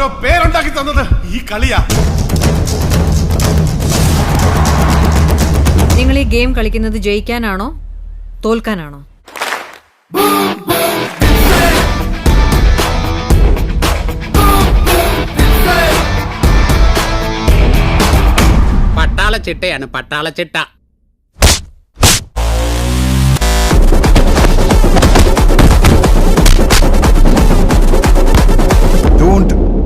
ഈ കളിയാ. നിങ്ങൾ ഈ ഗെയിം കളിക്കുന്നത് ജയിക്കാനാണോ? തോൽക്കാനാണോ? പട്ടാള ചിട്ടയാണ് പട്ടാള ചിട്ട.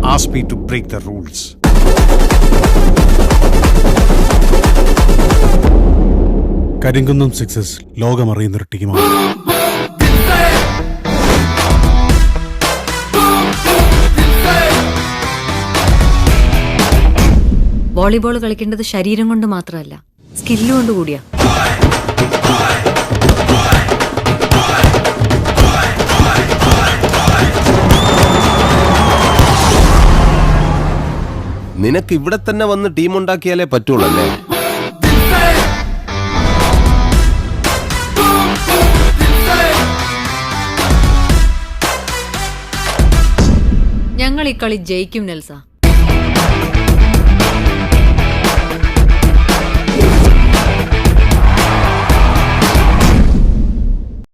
Don't ask me to break the rules. Karimkunnam sixes ലോകമറിയുന്നൊരു ടീമാണ് വോളിബോൾ കളിക്കേണ്ടത് ശരീരം കൊണ്ട് മാത്രമല്ല സ്കില്ല് കൊണ്ട് നിനക്ക് ഇവിടെ തന്നെ വന്ന് ടീം ഉണ്ടാക്കിയാലേ പറ്റുള്ളല്ലേ? ഞങ്ങൾ ഈ കളി ജയിക്കും നെൽസ.